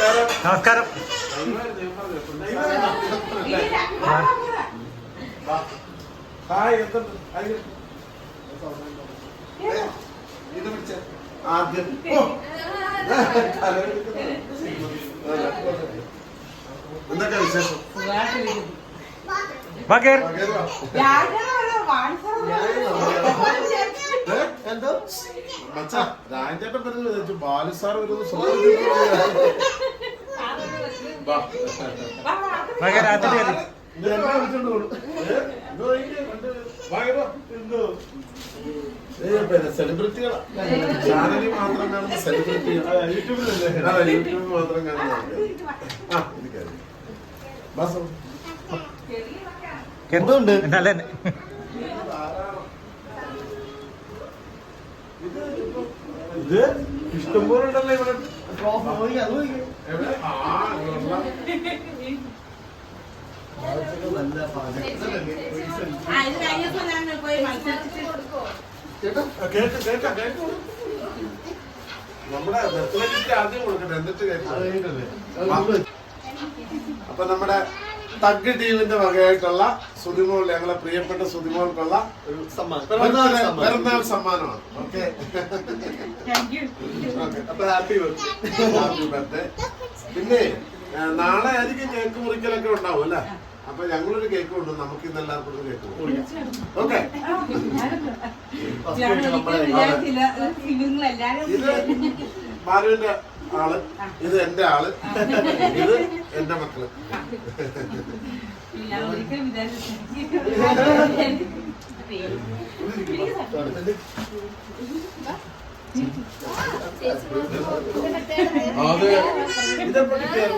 നമസ്കാരം. ആദ്യം. എന്തൊക്കെ വിശേഷം? എന്തോ മച്ചാ രാജേട്ടൻ വിചാരിച്ചു കേറ്. സെലിബ്രിറ്റികളാ ചാനലിൽ മാത്രം കാണുന്ന സെലിബ്രിറ്റികൾ യൂട്യൂബിൽ മാത്രം കാണുന്ന ആൾക്കാര്. ആ, ഇത്. എന്തുണ്ട്? നല്ല തന്നെ. ഇത് ഇഷ്ടംപോലെ ഉണ്ടല്ലോ ഇവിടെ. ട്രോഫി അത് നമ്മുടെ ബർത്ത്ഡേ ആദ്യം കൊടുക്കട്ടെ എന്നിട്ട് കേട്ടോ. അപ്പൊ നമ്മുടെ തഗ് ടീമിന്റെ വകയായിട്ടുള്ള സുതിമോൾ ഞങ്ങളെ പ്രിയപ്പെട്ട സുതിമോൾക്കുള്ള ഒരു സമ്മാനം. പിറന്നാൾ പിറന്നാൾ സമ്മാനം. പിറന്നാൾ സമ്മാനമാണ്. ഓക്കെ. അപ്പൊ ഹാപ്പി ബർത്ത്ഡേ. Happy birthday. പിന്നെ നാളെ ആയിരിക്കും കേക്ക് മുറിക്കലൊക്കെ ഉണ്ടാവും അല്ലേ? അപ്പൊ ഞങ്ങളൊരു കേക്ക് കൊണ്ടു നമുക്ക് ഇന്ന് എല്ലാവർക്കും ഒരു കേക്ക് ഓക്കെ. ഇത് ബാലുവിന്റെ ആൾ ഇത് എന്റെ ആൾ ഇത് എന്റെ മക്കൾ.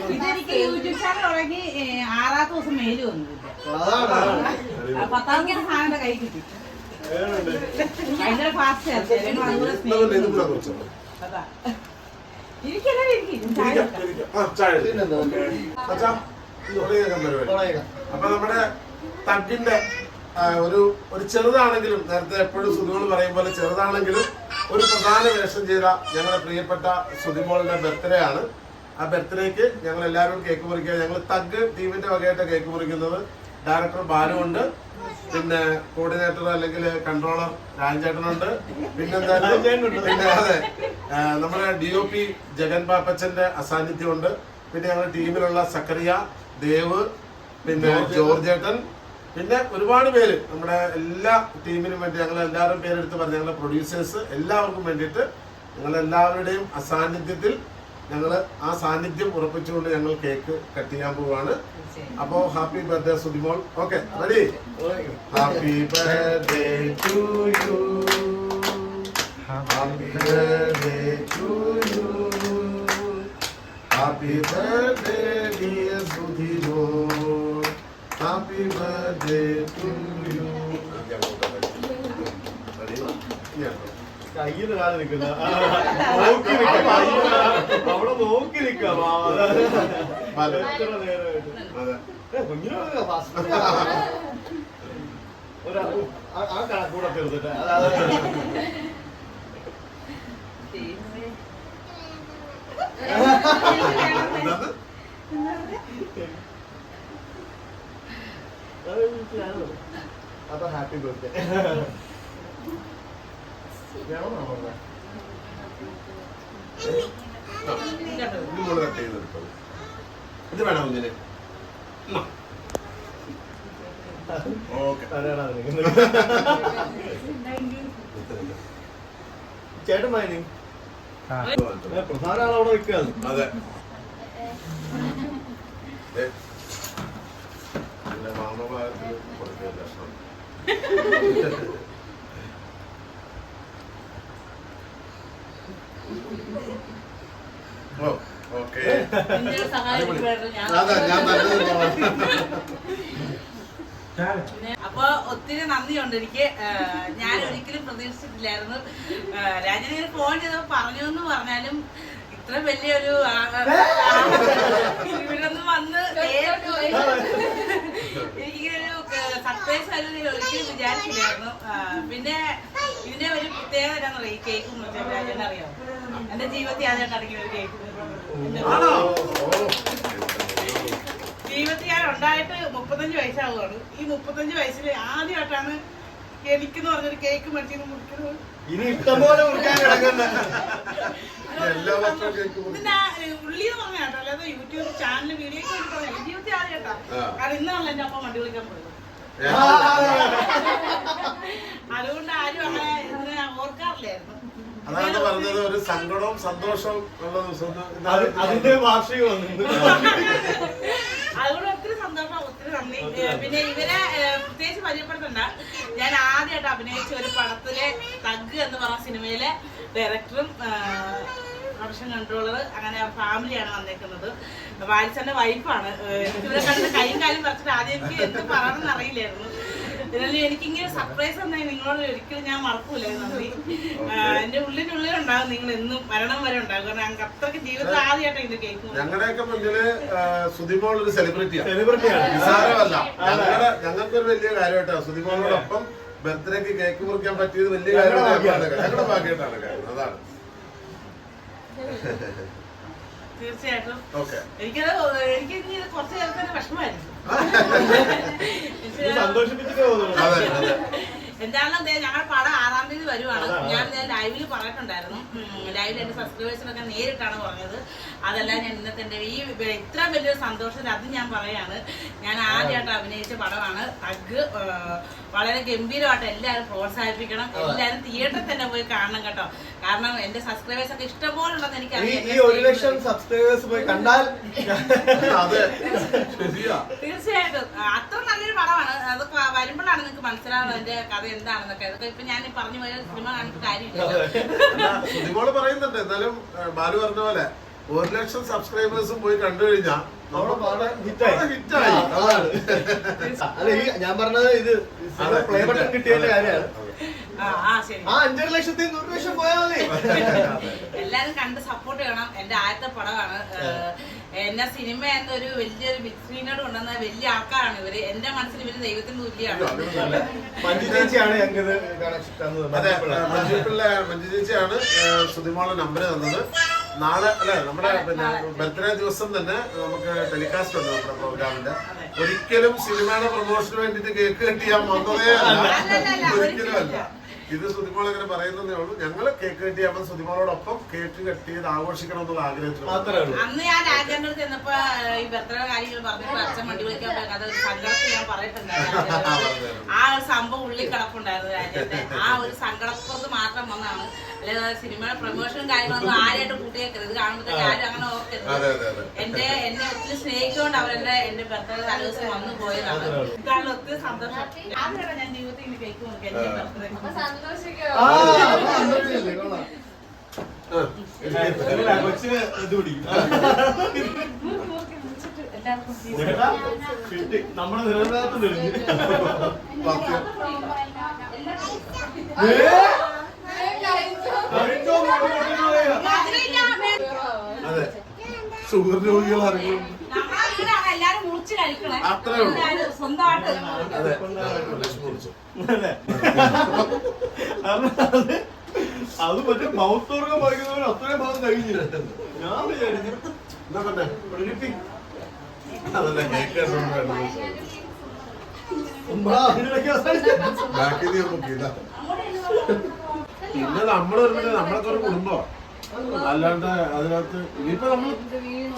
ഇതെനിക്ക് യൂട്യൂബ് ചാനൽ തുടങ്ങി ആറാമത്തെ ദിവസം മേൽ വന്നു പത്താം പത്താമത്തെ സാധനം കൈ കിട്ടി. ഭയങ്കര ഫാസ്റ്റ് അതുപോലെ അപ്പൊ നമ്മുടെ തട്ടിന്റെ ഒരു ഒരു ചെറുതാണെങ്കിലും നേരത്തെ എപ്പോഴും സുതിമോൾ പറയും പോലെ ചെറുതാണെങ്കിലും ഒരു പ്രധാന വേഷം ചെയ്ത ഞങ്ങളുടെ പ്രിയപ്പെട്ട സുതിമോളുടെ ബർത്ത്ഡേ ആണ്. ആ ബർത്ത്ഡേക്ക് ഞങ്ങൾ എല്ലാവരും കേക്ക് മുറിക്കുക. ഞങ്ങൾ തഗ് ടീമിന്റെ വകയായിട്ട് കേക്ക് മുറിക്കുന്നത്. ഡയറക്ടർ ബാലു ഉണ്ട് പിന്നെ കോർഡിനേറ്റർ അല്ലെങ്കിൽ കൺട്രോളർ രാജേട്ടനുണ്ട് പിന്നെന്തായാലും പിന്നെ അതെ നമ്മുടെ ഡി ഒ പി ജഗൻ പാപ്പച്ചന്റെ അസാന്നിധ്യമുണ്ട്. പിന്നെ ഞങ്ങളുടെ ടീമിലുള്ള സക്കറിയ ദേവ് പിന്നെ ജോർജേട്ടൻ. പിന്നെ ഒരുപാട് പേര് നമ്മുടെ എല്ലാ ടീമിനും വേണ്ടി ഞങ്ങൾ എല്ലാവരും പേരെടുത്ത് പറഞ്ഞ ഞങ്ങളുടെ പ്രൊഡ്യൂസേഴ്സ് എല്ലാവർക്കും വേണ്ടിയിട്ട് ഞങ്ങൾ എല്ലാവരുടെയും അസാന്നിധ്യത്തിൽ ഞങ്ങൾ ആ സാന്നിധ്യം ഉറപ്പിച്ചുകൊണ്ട് ഞങ്ങൾ കേക്ക് കട്ട് ചെയ്യാൻ പോവാണ്. അപ്പോ happy birthday Sudhimol okay ready? Happy birthday to you. Happy birthday to you. Happy birthday dear Sudhimol happy birthday to you. കയ്യിൽ കാൽ നിൽക്കുന്ന നോക്കി നിൽക്കാം അവിടെ നോക്കി നിൽക്കാം ബാലു. എത്ര നേരമായിട്ട്? അതെ. ഏ, കുഞ്ഞിനെ ഫാസ്റ്റ് ആ- കണക്കൂടെ തീർത്തിട്ട്? അപ്പൊ ഹാപ്പി ബർത്ത്ഡേ മോൾ കട്ട് ചെയ്തെടുത്തോ ഇത് വേണോ നിൽക്കുന്നത്. ചേട്ടൻ ആ. പ്രധാന ആളവിടെ നിൽക്കുകയാണ് അതെ പിന്നെ മാമഭാഗത്തിൽ കൊടുക്കുക ഭക്ഷണം ഓ ഓക്കെ നിന്റെ സഹായം എനിക്ക് വേണം. ഞാൻ അതെ ഞാൻ നല്ലത് പിന്നെ അപ്പൊ ഒത്തിരി നന്ദിയുണ്ട് എനിക്ക്. ഞാൻ ഒരിക്കലും പ്രതീക്ഷിച്ചിട്ടില്ലായിരുന്നു. രാജനെ ഫോൺ ചെയ്തപ്പോ പറഞ്ഞു എന്ന് പറഞ്ഞാലും ഇത്ര വലിയൊരു ആ- ആ- ഇവിടെ നിന്ന് വന്ന് എനിക്കൊരു സർപ്രൈസ് ആയിരുന്നു ഒരിക്കലും വിചാരിച്ചില്ലായിരുന്നു. പിന്നെ ഇതിന്റെ ഒരു പ്രത്യേകത എന്താണെന്നറിയോ? ഈ കേക്ക് മുറിച്ചപ്പോൾ രാജന് അറിയാം എന്റെ ജീവിതത്തിൽ ആദ്യമായിട്ട് അടങ്ങിയ ഒരു കേക്ക് ആണോ? ഉണ്ടായിട്ട് മുപ്പത്തഞ്ച് വയസ്സാവുകയാണ്. ഈ മുപ്പത്തഞ്ച് വയസ്സിൽ ആദ്യമായിട്ടാണ് എനിക്കെന്ന് പറഞ്ഞൊരു കേക്ക് മേടിച്ചു മുറിക്കുന്നത് ഇനി ഇഷ്ടംപോലെ മുറിക്കാൻ ഉള്ളി എന്ന് പറഞ്ഞ കേട്ടോ അല്ലാതെ യൂട്യൂബ് ചാനൽ വീഡിയോ ജീവിതത്തിൽ ആദ്യം കേട്ടോ ആ. കാരണം ഇന്നാണല്ലോ എന്റെ അപ്പം വണ്ടി വിളിക്കാൻ പോയത്. അതുകൊണ്ട് ആരും അങ്ങനെ ഇതിനെ ഓർക്കാറില്ലായിരുന്നു. അതാണ് പറഞ്ഞത് ഒരു സങ്കടവും സന്തോഷവും ഉള്ള ദിവസം. അതിന്റെ വാർഷികം വന്നു അതുകൊണ്ട് ഒത്തിരി സന്തോഷം ഒത്തിരി നന്ദി. പിന്നെ ഇവരെ പ്രത്യേകിച്ച് പരിചയപ്പെടുത്തണ്ട. ഞാൻ ആദ്യമായിട്ട് അഭിനയിച്ച ഒരു പടത്തിലെ തഗ് എന്ന് പറഞ്ഞ സിനിമയിലെ ഡയറക്ടറും പ്രൊഡക്ഷൻ കൺട്രോളർ അങ്ങനെ ഫാമിലിയാണ് വന്നേക്കുന്നത്. വാലിച്ചന്റെ വൈഫാണ് ഇവരെ കണ്ട് കൈയും കാലും പറിച്ചിട്ട് ആദ്യം എനിക്ക് എന്ത് പറയണമെന്ന് അറിയില്ലായിരുന്നു. എന്നാലും എനിക്കിങ്ങനെ സർപ്രൈസ് തന്നെ നിങ്ങളോട് ഒരിക്കലും ഞാൻ മറക്കൂല. നന്ദി. എന്റെ ഉള്ളിനുള്ളിൽ ഉണ്ടാകും നിങ്ങൾ എന്നും മരണം വരെ ഉണ്ടാകും കാരണം ഞങ്ങൾക്ക് അത്രയ്ക്ക് ജീവിതത്തിൽ ആദ്യമായിട്ടാണ് ഇത് കേൾക്കുന്നത് ഞങ്ങളുടെയൊക്കെ മുന്നിൽ സുതിമോൾ ഒരു സെലിബ്രിറ്റിയാണ് ഞങ്ങളുടെ ഞങ്ങൾക്കൊരു വലിയ കാര്യമായിട്ടാണ് സുതിമോളോടൊപ്പം ബർത്ത്ഡേക്ക് കേക്ക് മുറിക്കാൻ പറ്റിയത് വലിയ കാര്യമായിട്ടാണ്. ഭാഗ്യമാണ്. ഞങ്ങളുടെ ഭാഗ്യമായിട്ടാണ് കാര്യം അതാണ്. തീർച്ചയായിട്ടും. ഓക്കെ എനിക്കത് എനിക്ക് കുറച്ച് നേരത്തെ തന്നെ വിഷമമായിരുന്നു. സന്തോഷിപ്പിച്ചിട്ടേ അതെ. എന്താണെന്ന് ഞങ്ങളുടെ പടം ആറാം തീയതി വരുവാണ്. ഞാൻ ഞാൻ ലൈവിൽ പറഞ്ഞിട്ടുണ്ടായിരുന്നു. ലൈവിൽ എന്റെ സബ്സ്ക്രൈബേഴ്സിനൊക്കെ നേരിട്ടാണ് പറഞ്ഞത്. അതെല്ലാം ഞാൻ ഇന്നത്തെ എന്റെ ഈ ഇത്ര വലിയൊരു സന്തോഷത്തിൽ അത് ഞാൻ പറയാണ്. ഞാൻ ആദ്യമായിട്ട് അഭിനയിച്ച പടമാണ് തഗ്. വളരെ ഗംഭീരമായിട്ട് എല്ലാവരും പ്രോത്സാഹിപ്പിക്കണം. എല്ലാവരും തിയേറ്ററിൽ തന്നെ പോയി കാണണം കേട്ടോ. കാരണം എന്റെ സബ്സ്ക്രൈബേഴ്സ് ഒക്കെ ഇഷ്ടംപോലെ ഉണ്ടെന്ന് എനിക്ക് ഈ അറിയാം. ഈ ഒരു ലക്ഷം സബ്സ്ക്രൈബേഴ്സ് പോയി കണ്ടാൽ തീർച്ചയായിട്ടും ആ, അത്ര നല്ലൊരു പടമാണ് അത് വരുമ്പോഴാണ് നിങ്ങൾക്ക് മനസ്സിലാവുന്നത് എന്റെ കഥ എന്താണെന്നൊക്കെ. അതൊക്കെ ഇപ്പൊ ഞാൻ പറഞ്ഞു പോയ സിനിമ കണ്ടിട്ട് കാര്യമില്ല പറയുന്നുണ്ട്. എന്നാലും ബാലു പറഞ്ഞ പോലെ ഒരു ലക്ഷം സബ്സ്ക്രൈബേഴ്സും പോയി കണ്ടു കഴിഞ്ഞാൽ നമ്മുടെ പാടം ഹിറ്റായി. ഹിറ്റായി. അതാണ്. അല്ല ഈ ഞാൻ പറഞ്ഞത് ഇത് പ്ലേ ബട്ടൺ കിട്ടിയതിന്റെ കാര്യമാണ്. ആ ആ ശരി. ആ അഞ്ചര ലക്ഷത്തിൽ നൂറ് ലക്ഷം പോയാൽ മതി. എല്ലാരും കണ്ട് സപ്പോർട്ട് ചെയ്യണം. എന്റെ ആദ്യത്തെ പടമാണ്. എന്നെ സിനിമ എന്നൊരു വലിയൊരു ബിഗ് സ്ക്രീനോട് കൊണ്ടുവന്ന വലിയ ആൾക്കാരാണ് ഇവർ. എന്റെ മനസ്സിൽ ഇവർ ദൈവത്തിന് തുല്യാണ് മഞ്ജു ചേച്ചിയാണ് ഞങ്ങൾക്ക് അതെ പിള്ള മഞ്ജു ചേച്ചിയാണ് സുതിമോളെ നമ്പർ തന്നത്. നാളെ അല്ലെ നമ്മുടെ പിന്നെ ബർത്ത്ഡേ ദിവസം തന്നെ നമുക്ക് ടെലികാസ്റ്റ് ഉണ്ട് നമ്മുടെ പ്രോഗ്രാമിന്റെ. ഒരിക്കലും സിനിമയുടെ പ്രൊമോഷന് വേണ്ടിട്ട് കേക്ക് കെട്ടിയാൽ വന്നതേ അല്ല. ഒരിക്കലും അല്ല. ഇത് സുതിമോൾ അങ്ങനെ പറയുന്നതേ ഉള്ളൂ. ഞങ്ങൾ കേക്ക് കെട്ടിയാകുമ്പോൾ സുതിമോളോടൊപ്പം കേക്ക് കെട്ടിയത് ആഘോഷിക്കണം എന്നുള്ള ആഗ്രഹിച്ചു മാത്രമേ ഉള്ളൂ. അന്ന് ഞാൻ ചെന്നപ്പോ ഈ ബർത്ത്ഡേ കാര്യങ്ങൾ പറഞ്ഞപ്പോ അച്ഛൻ വണ്ടി വിളിക്കാൻ സങ്കടത്തിൽ ഞാൻ പറയട്ടുണ്ടായിരുന്നു ആ സംഭവം ഉള്ളിൽ കിടപ്പുണ്ടായിരുന്നു ആ ഒരു സങ്കടപ്പുറത്ത് മാത്രം വന്നാണ് അല്ലാതെ സിനിമയുടെ പ്രൊമോഷനും കാര്യങ്ങളൊന്നും ആരായിട്ട് കൂട്ടിയേക്കരുത് ഇത് കാണുമ്പോഴത്തേക്ക് ആരും അങ്ങനെ അതെ ഓർക്കരുത് അതെ അതെ എന്റെ എന്നെ ഒത്തിരി സ്നേഹിച്ചുകൊണ്ട് അവരെന്നെ എന്റെ ബർത്ത്ഡേ തലേദിവസം വന്നു പോയതാണ് ഇതാണ് ഒത്തിരി സന്തോഷം ആദ്യമായിട്ടാണ് ഞാൻ ജീവിതത്തിൽ ഇങ്ങനെ കേക്ക് മുറിക്കാൻ എന്റെ ബർത്ത്ഡേ ആ, അതെ. ഷുഗർ രോഗികൾ അത്രേ ഉള്ളൂ. സ്വന്തമായിട്ട് അതെ. മറ്റേ മൗത്ത് ഓർഗൻ പറിക്കുന്നവർ അത്രയും ഭാഗം കഴിഞ്ഞില്ല? ഞാൻ വിചാരിച്ചു. അതല്ലേ അവസാനിച്ചു. ബാക്കി നോക്കിയില്ല. പിന്നെ നമ്മൾ ഒരുമിച്ച് നമ്മളൊക്കെ ഒരു കുടുംബം. അല്ലാണ്ട് അതിനകത്ത് ഇനിയിപ്പോ നമ്മൾ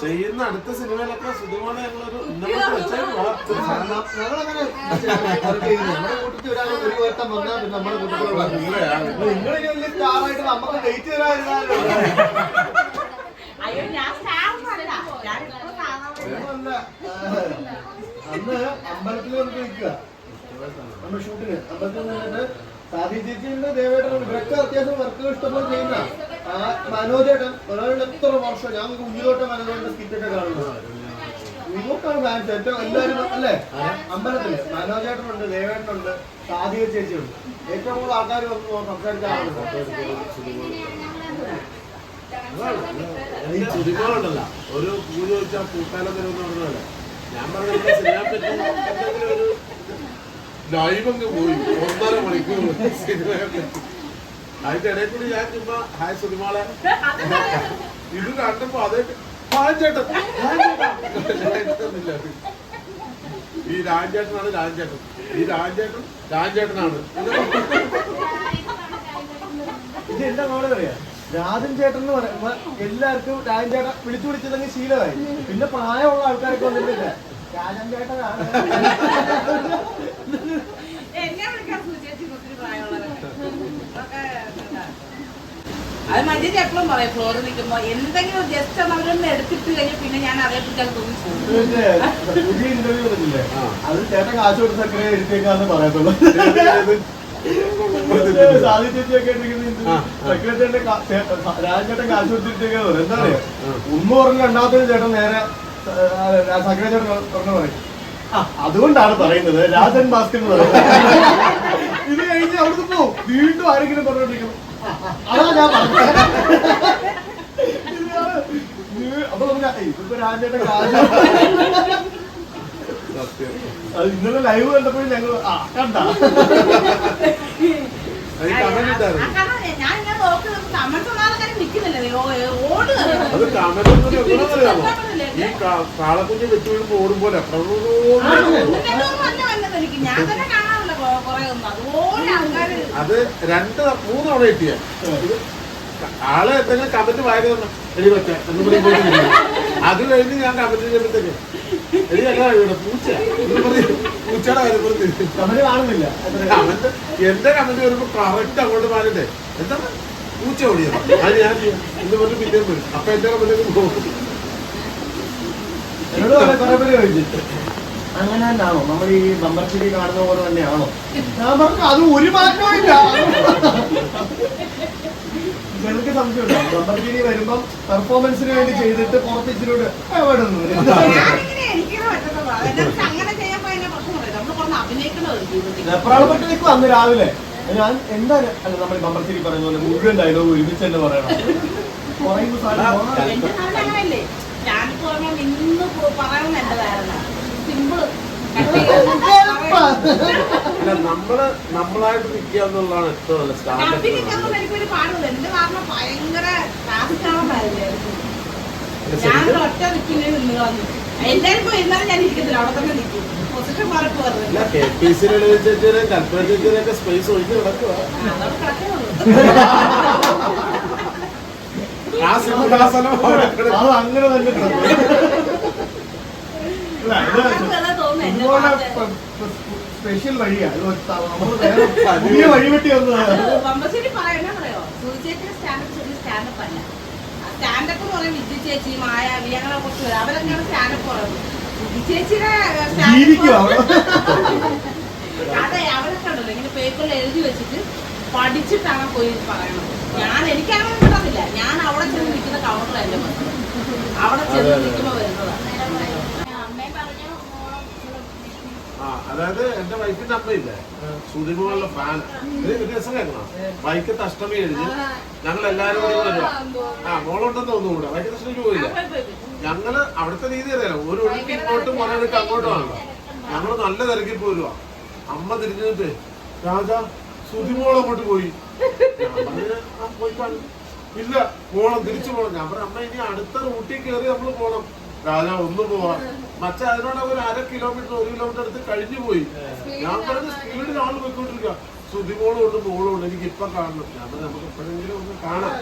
ചെയ്യുന്ന അടുത്ത സിനിമയിലൊക്കെ സുഖമാണ് ഞങ്ങളൊരു ഇന്നത്തെ വെച്ചാൽ അയ്യോ. ഞാൻ. അന്ന് അമ്പലത്തിൽ നിൽക്കുക. നമ്മൾ ഷൂട്ടിന് അമ്പലത്തിൽ നിന്നിട്ട് സാധി ഇവരൊക്കെ അത്യാവശ്യം വർക്കുകൾ ഇഷ്ടംപോലെ ചെയ്യുന്ന ആ മനോജേട്ടൻ മനോജേട്ടൻ എത്ര വർഷം? ഞാൻ കുഞ്ഞിലോട്ട് മനോജേട്ടന്റെ സ്കിറ്റൊക്കെ കാണുന്നത്. നിങ്ങൾക്കാണ് ഫാൻസ് ഏറ്റവും എല്ലാവരും അല്ലേ? അമ്പലത്തിൽ മനോജേട്ടനുണ്ട് ദേവേട്ടനുണ്ട് സാധിക ചേച്ചിയുണ്ട്. ഏറ്റവും കൂടുതൽ ആൾക്കാർ വന്ന് ചുരുക്കമുണ്ടല്ല. ഒരു പൂജ വെച്ചാൽ പൂക്കാലം ഞാൻ പറഞ്ഞ ലൈവ് അങ്ങ് പോയി. ഒന്നര മണിക്കൂർ അതിന്റെ ഇടയിൽ കൂടി ഞാൻ ചുമ്മാ ഹായ് സുനിമാളെ. ഇത് കണ്ടപ്പോ അതേ രാജേട്ടൻ. ഈ രാജേട്ടനാണ് രാജേട്ടൻ. ഈ രാജേട്ടൻ രാജേട്ടനാണ്. ഇത് എന്താ മോളെ പറയാ? രാജൻ ചേട്ടൻ എന്ന് പറയുമ്പോ എല്ലാവർക്കും രാജൻ ചേട്ടൻ വിളിച്ചു വിളിച്ചതങ്ങ് ശീലമായി. പിന്നെ പ്രായമുള്ള ആൾക്കാരൊക്കെ വന്നിട്ടില്ല. എന്നെ വിളിക്കാൻ സൂചിച്ചു ഒത്തിരി പ്രായമുള്ളവരൊക്കെ. അതൊക്കെ എന്താ. അത് മഞ്ജരി എപ്പോഴും പറയും ഫ്ലോറിൽ നിൽക്കുമ്പോ എന്തെങ്കിലും ജസ്റ്റ് അവരൊന്ന് എടുത്തിട്ട് കഴിഞ്ഞാൽ പിന്നെ ഞാൻ അറിയപ്പെട്ടാൽ തോന്നി പോകും. മറ്റേ പുതിയ ഇന്റർവ്യൂ അത് ചേട്ടൻ കാശ് കൊടുത്തൊക്കെ എടുത്തേക്കാന്ന് പറയത്തുള്ളൂ. രാജേട്ടൻ കാശ് കൊടുത്തിട്ടേക്കാന്ന് പറയും. എന്താ പറയാ ഉമ്മ ഉറങ്ങി രണ്ടാമത്തെ ചേട്ടൻ നേരെ അതുകൊണ്ടാണ് പറയുന്നത് രാജൻ ഭാസ്കർ എന്ന് പറയുന്നത്. ഇത് കഴിഞ്ഞ് അവിടുന്ന് പോവും. വീണ്ടും ആരെങ്കിലും പറഞ്ഞോണ്ടിരിക്കണം അതാ ഞാൻ പറഞ്ഞത്. അപ്പൊ നമുക്ക് ഇതിപ്പോ അത് ഇന്നലെ ലൈവ് കണ്ടപ്പോഴും ഞങ്ങൾ ആ കണ്ട. അത് കമന്റ് ഈ കാളക്കുഞ്ഞ് വെച്ചു വീഴുമ്പോ ഓടുമ്പോലെ അത് രണ്ട് മൂന്ന് തവണ കിട്ടിയ ആളെ എന്തെങ്കിലും കമന്റ് വായന എടി വെച്ച എന്ന് പറയുമ്പോൾ അത് കഴിഞ്ഞ് ഞാൻ കമന്റ് ചെയ്യുമ്പോഴത്തേക്ക് എടി അല്ല ഇവിടെ പൂച്ച. എന്ന് പറയും പൂച്ചയുടെ കാര്യം പറഞ്ഞ് കാണുന്നില്ല. കമന്റ് എന്റെ കമന്റ് വരുമ്പോ കറക്റ്റ് അങ്ങോട്ട് മാറിണ്ടേ എന്താ പൂച്ച ഓടിയത്? അത് ഞാൻ. എന്ന് പറഞ്ഞു പിന്നെ വരും. അപ്പൊ എന്റെ കമന്റ് പോകും എന്നോട് കുറെ കുറെ പേര് ചോദിച്ചു അങ്ങനെ തന്നെയാണോ നമ്മൾ ഈ ബമ്പർ ചിരി കാണുന്ന പോലെ തന്നെയാണോ? ഞാൻ പറഞ്ഞു അത് ഒരു മാറ്റവും ഇല്ല. ചിലർക്ക് സംശയമുണ്ടോ? ബമ്പർ ചിരി വരുമ്പം പെർഫോമൻസിന് വേണ്ടി ചെയ്തിട്ട് പുറത്ത് എവിടെ നിൽക്കും അന്ന് രാവിലെ. ഞാൻ എന്താ അല്ല നമ്മൾ ബമ്പർ ചിരി പറയുന്ന പോലെ മുഴുവൻ ഡയലോഗ് ഒരുമിച്ച് തന്നെ പറയണം. സാധനം നിന്ന് സിമ്പിൾ അല്ല നമ്മൾ നമ്മളായിട്ട് നിൽക്കുക എന്നുള്ളതാണ് ഏറ്റവും നല്ല സ്റ്റാൻഡേർഡ് അഭിനയിക്കാൻ എനിക്കൊരു പാടില്ല എന്റെ കാരണം ഭയങ്കര ഞാൻ ഒറ്റ നിൽക്കുന്നേ നിന്ന് കളഞ്ഞു എല്ലാരും പോയി എന്നാലും ഞാൻ ഇരിക്കത്തില്ല. അവിടെ തന്നെ നിൽക്കും പൊസിഷൻ കൽപ്പന ചേച്ചിയുടെ ഒക്കെ സ്പേസ് ഒഴിച്ച് കിടക്കുക അതോടെ കിടക്കുന്നുള്ളൂ ആ സിംഹാസനം അവിടെ കിടക്കുക. അത്. അങ്ങനെ തന്നെ സ്പെഷ്യൽ വഴിയാ. പുതിയ വഴി വെട്ടി വന്നതാണ് വമ്പശ്ശേരി പറയുന്ന പറയോ സ്റ്റാൻഡപ്പ് ചെറിയ സ്റ്റാൻഡപ്പ് അല്ല. സ്റ്റാൻഡപ്പ് എന്ന് പറയുന്നത് വിജി ചേച്ചി മായ കുറച്ച് അവരൊക്കെയാണ് സ്റ്റാൻഡപ്പ് പറയുന്നത്. അതെ അവരൊക്കെ ഉണ്ടല്ലോ. ഇങ്ങനെ പേപ്പറിൽ എഴുതി വെച്ചിട്ട് പഠിച്ചിട്ടാണ് പോയി പറയണത്. ഞാൻ എനിക്കങ്ങനെ കിട്ടത്തില്ല ഞാൻ അവിടെ ചെന്ന് നിൽക്കുന്ന കൗണ്ടർ എന്റെ മക്കൾ. അവിടെ ചെന്ന് നിൽക്കുമ്പോ വരുന്നതാണ് അതായത് എന്റെ വൈഫിന്റെ അമ്മയില്ലേ? സുതിമുകളുടെ ഫാൻ ഒരു രസം കേൾക്കണം വൈക്കത്ത് അഷ്ടമി കഴിഞ്ഞ് ഞങ്ങൾ എല്ലാരും കൂടി വരുവാ ആ മോളുണ്ടെന്ന് തോന്നുന്നു കൂടെ വൈക്കത്ത് അഷ്ടമിക്ക് പോയില്ല? പോയി, പോയി, പോയി. ഞങ്ങൾ അവിടുത്തെ രീതി അറിയാലോ. ഒരു ഒഴുക്ക് ഇങ്ങോട്ടും ഒരൊഴുക്ക് അങ്ങോട്ടും ആണല്ലോ. ഞങ്ങൾ നല്ല തിരക്കിൽ പോരുവാ. അമ്മ തിരിഞ്ഞിട്ട് രാജ രാജാ സുതിമോൾ അങ്ങോട്ട് പോയി. ഇല്ല പോണം തിരിച്ചു പോണം. ഞാൻ പറഞ്ഞു അമ്മ ഇനി അടുത്ത റൂട്ടിൽ കയറി നമ്മൾ പോണം. രാജാ ഒന്ന് പോവാ. മച്ച അതിനോട് ഒരു അര കിലോമീറ്റർ ഒരു കിലോമീറ്റർ അടുത്ത് കഴിഞ്ഞു പോയി. ഞാൻ പറഞ്ഞ സ്പീഡിൽ ആൾ പോയിക്കൊണ്ടിരിക്കുക സുതിമോളും ഉണ്ട് മോളും ഉണ്ട്. എനിക്ക് ഇപ്പൊ കാണണം. ഞാൻ പറഞ്ഞ നമുക്ക് എപ്പോഴെങ്കിലും ഒന്ന് കാണാം.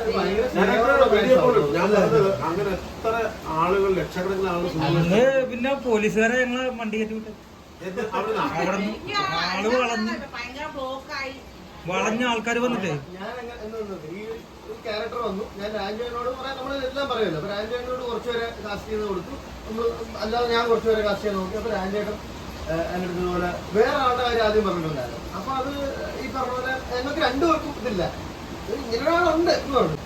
ഞാൻ പറഞ്ഞത് അങ്ങനെ എത്ര ആളുകൾ ലക്ഷക്കണക്കിന് ആളുകൾ പിന്നെ പോലീസുകാരെ ഞങ്ങൾ വണ്ടി കയറ്റി വിട്ടു. അവിടെ ആൾ വളർന്നു. ഭയങ്കര ബ്ലോക്കായി വളഞ്ഞ ആൾക്കാർ വന്നിട്ടേ ഞാൻ എങ്ങനെ- ഈ ഒരു ക്യാരക്ടർ വന്നു. ഞാൻ പറയാൻ നമ്മൾ എല്ലാം പറയുമല്ലോ. അപ്പൊ രാജേനോട് കുറച്ചുപേരെ കാസ്റ്റ് ചെയ്ത് കൊടുത്തു. നമ്മൾ അല്ലാതെ ഞാൻ കുറച്ചുപേരെ കാസ്റ്റ് ചെയ്ത് നോക്കി. അപ്പൊ രാജേട്ടൻ എന്റെ അടുത്ത് ഇതുപോലെ വേറെ ആളുടെ കാര്യം ആദ്യം പറഞ്ഞിട്ടുണ്ടായിരുന്നു. അപ്പൊ അത് ഈ പറഞ്ഞ പോലെ ഞങ്ങൾക്ക് രണ്ടുപേർക്കും ഇതില്ല. ഇത് ഇങ്ങനെ ഒരാളുണ്ട് എന്ന് പറഞ്ഞു.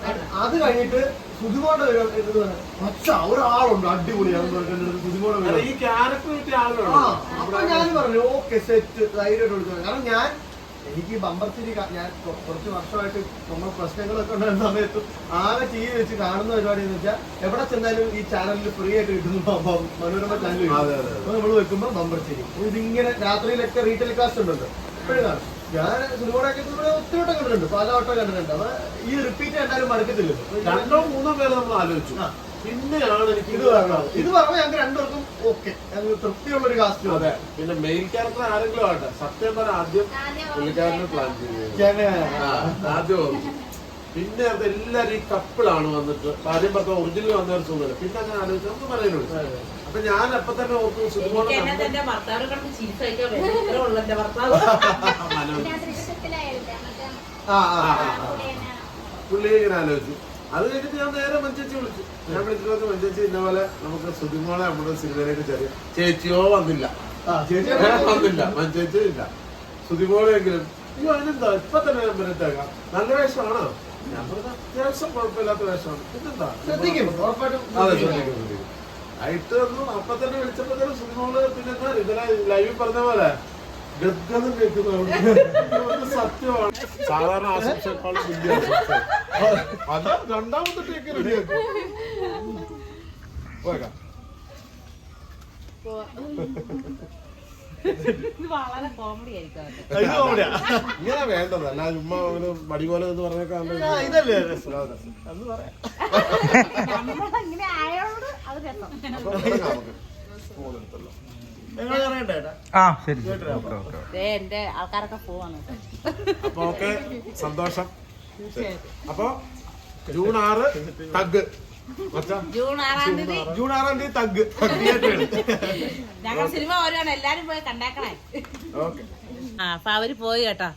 അത് കഴിഞ്ഞിട്ട് സുധിമോടെ ഒരു ഇത് പറഞ്ഞു അച്ഛ ഒരാളുണ്ട്. അടിപൊളിയാണെന്ന് പറഞ്ഞിട്ട് എന്റെ വരും സുധിമോടെ അല്ല, ഈ ക്യാരക്ടർ കിട്ടിയ ആ ആളുകളാണ് അപ്പൊ ഞാൻ പറഞ്ഞു ഓക്കെ സെറ്റ് ധൈര്യമായിട്ട് കൊടുക്കുന്നത് കാരണം ഞാൻ എനിക്ക് ബമ്പർച്ചിരി ഞാൻ കുറച്ച് വർഷമായിട്ട് നമ്മൾ പ്രശ്നങ്ങളൊക്കെ ഉണ്ടായിരുന്ന സമയത്ത് ആകെ ടി വി വെച്ച് കാണുന്ന പരിപാടി എന്ന് വെച്ചാൽ എവിടെ ചെന്നാലും ഈ ചാനലിൽ ഫ്രീ ആയിട്ട് കിട്ടുന്നു മനോരമ ചാനൽ. അപ്പൊ നമ്മൾ വെക്കുമ്പോൾ ബമ്പർച്ചിരി ഇതിങ്ങനെ രാത്രിയിലൊക്കെ റീറ്റെയിൽ കാസ്റ്റ് ഉണ്ടല്ലോ എപ്പോഴും കാണും. ഞാൻ സിനിമയോടൊക്കെ ഇവിടെ ഒത്തിരി വട്ടം കണ്ടിട്ടുണ്ട്. പല വട്ടം കണ്ടിട്ടുണ്ട്. അപ്പൊ ഈ റിപ്പീറ്റ് കണ്ടാലും മറക്കത്തില്ല രണ്ടോ മൂന്നോ പേര് നമ്മൾ ആലോചിച്ചു. പിന്നെയാണ് എനിക്ക് ഇത് പറഞ്ഞത് ഇത് പറഞ്ഞാൽ ഞങ്ങൾക്ക് രണ്ടുപേർക്കും ഓക്കെ ഞങ്ങൾക്ക് തൃപ്തിയുള്ള ഒരു കാസ്റ്റ് അതെ പിന്നെ മെയിൻ ക്യാരക്ടർ ആരെങ്കിലും ആട്ടെ സത്യം പറഞ്ഞ ആദ്യം പുള്ളിക്കാരന് പ്ലാൻ ചെയ്തത് ആ, ആദ്യം പിന്നെ അത് എല്ലാരും ഈ കപ്പിളാണ് വന്നിട്ട്. ആദ്യം പറഞ്ഞ ഒറിജിനൽ വന്നവർ സുഖമില്ല പിന്നെ അങ്ങനെ ആലോചിച്ചു നമുക്ക് പറയാനുള്ളൂ. അപ്പൊ ഞാൻ അപ്പൊ തന്നെ ഓർത്തു സുഖമാണ്. പുള്ളി ഇങ്ങനെ ആലോചിച്ചു. അത് കഴിഞ്ഞിട്ട് ഞാൻ നേരെ മഞ്ചേച്ചി വിളിച്ചു. ഞാൻ വിളിച്ചിട്ട് മഞ്ചേച്ചി ഇന്ന പോലെ നമുക്ക് സുധിമോളെ നമ്മുടെ സിനിമയിലേക്ക് ചെറിയ ചേച്ചിയോ വന്നില്ല. വന്നില്ല. മഞ്ചേച്ചി ഇല്ല. സുധിമോളെങ്കിലും അയ്യോ അതിനെന്താ? ഇപ്പൊ തന്നെ ഞാൻ പറഞ്ഞിട്ടേക്കാം നല്ല വേഷമാണോ? ഞാൻ പറഞ്ഞ അത്യാവശ്യം കുഴപ്പമില്ലാത്ത വേഷമാണ്. പിന്നെന്താ? ശ്രദ്ധിക്കും. അതെ ശ്രദ്ധിക്കും. ശ്രദ്ധിക്കും ശ്രദ്ധിക്കും. ആയിട്ട് വന്നു. അപ്പൊ തന്നെ വിളിച്ചപ്പോ തന്നെ സുധിമോൾ പിന്നെന്താ ഇതിനെ ലൈവിൽ പറഞ്ഞ പോലെ ഗദ്ഗതം അവിടെ സത്യമാണ്. സാധാരണ ആശംസയെക്കാളും വലിയ ആശംസ അത് രണ്ടാമത്തെ ടേക്ക് റെഡിയാക്കും പോയേക്കാം. ഇങ്ങനെ വേണ്ടത്. അല്ല ചുമ്മാ ഒരു മടി പോലെ എന്ന് പറഞ്ഞേക്കാൻ ഇതല്ലേ പറയാം. ആ ശരി ഓക്കെ ഓക്കെ ദേ എന്റെ ആൾക്കാരൊക്കെ പോവാണ് അപ്പൊ ഓക്കെ സന്തോഷം. അപ്പൊ ജൂൺ ആറ് തഗ്. ജൂൺ ആറാം തീയതി. ജൂൺ ആറാം തീയതി തഗ്. ഞങ്ങൾ സിനിമ വരുവാണ് എല്ലാരും പോയി കണ്ടേക്കണേ. ഓക്കെ. ആ അപ്പൊ അവർ പോയി കേട്ടാ.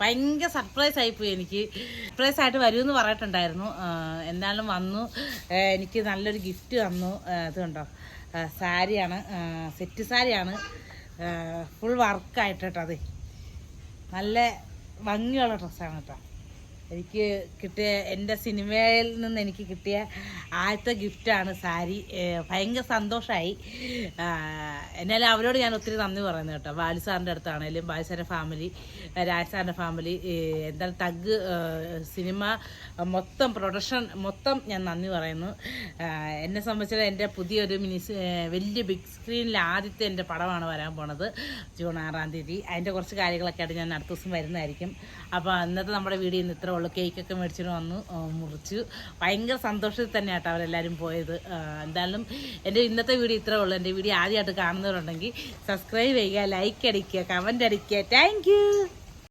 ഭയങ്കര സർപ്രൈസ് ആയിപ്പോയി എനിക്ക്. സർപ്രൈസ് ആയിട്ട് വരുമെന്ന് പറഞ്ഞിട്ടുണ്ടായിരുന്നു. എന്തായാലും എന്നാലും വന്നു. എനിക്ക് നല്ലൊരു ഗിഫ്റ്റ് തന്നു. അതുകൊണ്ടോ. സാരിയാണ് സെറ്റ് സാരിയാണ്. ഫുൾ വർക്കായിട്ട് കേട്ടോ അതെ. നല്ല ഭംഗിയുള്ള ഡ്രസ്സാണ് കേട്ടോ. എനിക്ക് കിട്ടിയ എന്റെ സിനിമയിൽ നിന്ന് എനിക്ക് കിട്ടിയ ആദ്യത്തെ ഗിഫ്റ്റാണ് സാരി. ഭയങ്കര സന്തോഷമായി എന്നാലും അവരോട് ഞാൻ ഒത്തിരി നന്ദി പറയുന്നത് കേട്ടോ. ബാലു സാറിന്റെ അടുത്താണേലും ബാലു സാറിന്റെ ഫാമിലി രാജ് സാറിന്റെ ഫാമിലി എന്തായാലും തഗ് സിനിമ മൊത്തം പ്രൊഡക്ഷൻ മൊത്തം ഞാൻ നന്ദി പറയുന്നു. എന്നെ സംബന്ധിച്ച് എന്റെ പുതിയൊരു മിനി വലിയ ബിഗ് സ്ക്രീനിൽ ആദ്യത്തെ എന്റെ പടമാണ് വരാൻ പോണത് ജൂൺ ആറാം തീയതി. അതിന്റെ കുറച്ച് കാര്യങ്ങളൊക്കെ ആയിട്ട് ഞാൻ അടുത്ത ദിവസം വരുന്നതായിരിക്കും. അപ്പോൾ ഇന്നത്തെ നമ്മുടെ വീഡിയോ ഇന്ന് ഇത്രേ ഉള്ളൂ കേക്കൊക്കെ മേടിച്ചിട്ട് വന്നു മുറിച്ചു. ഭയങ്കര സന്തോഷത്തിൽ തന്നെയാട്ടോ അവരെല്ലാവരും പോയത്. എന്തായാലും എന്റെ ഇന്നത്തെ വീഡിയോ ഇത്രേ ഉള്ളൂ. എന്റെ വീഡിയോ ആദ്യമായിട്ട് കാണുന്നവരുണ്ടെങ്കിൽ സബ്സ്ക്രൈബ് ചെയ്യുക ലൈക്ക് അടിക്കുക കമന്റ് അടിക്കുക. താങ്ക്